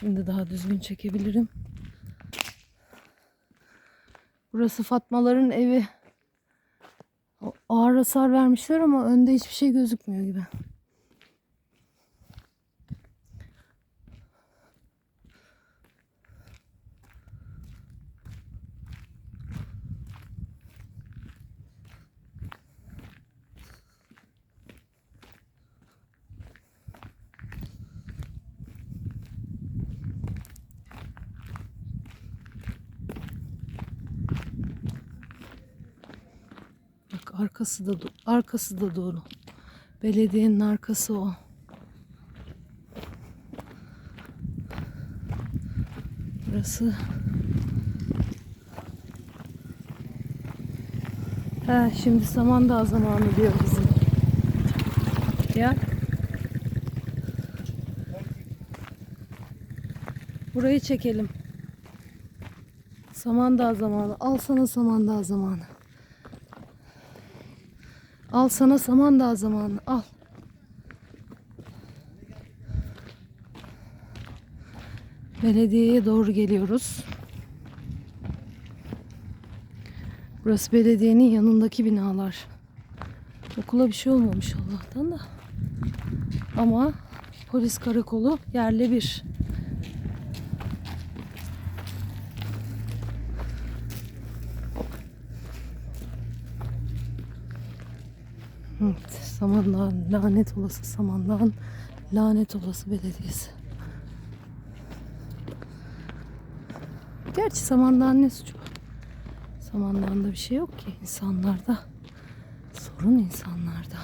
Şimdi daha düzgün çekebilirim. Burası Fatmaların evi. Ağır hasar vermişler ama önde hiçbir şey gözükmüyor gibi. Arkası da arkası da dolu. Belediyenin arkası o. Burası He, şimdi Samandağ zamanı diyor bizim. Ya. Burayı çekelim. Samandağ zamanı. Al sana Samandağ zamanı. Al sana Samandağ zamanı. Al. Belediyeye doğru geliyoruz. Burası belediyenin yanındaki binalar. Okula bir şey olmamış Allah'tan da. Ama polis karakolu yerle bir. Evet, Samandağ'ın lanet olası Samandağ'ın lanet olası belediyesi. Gerçi Samandağ'ın ne suçu var? Samandağ'ında bir şey yok ki insanlarda. Sorun insanlarda.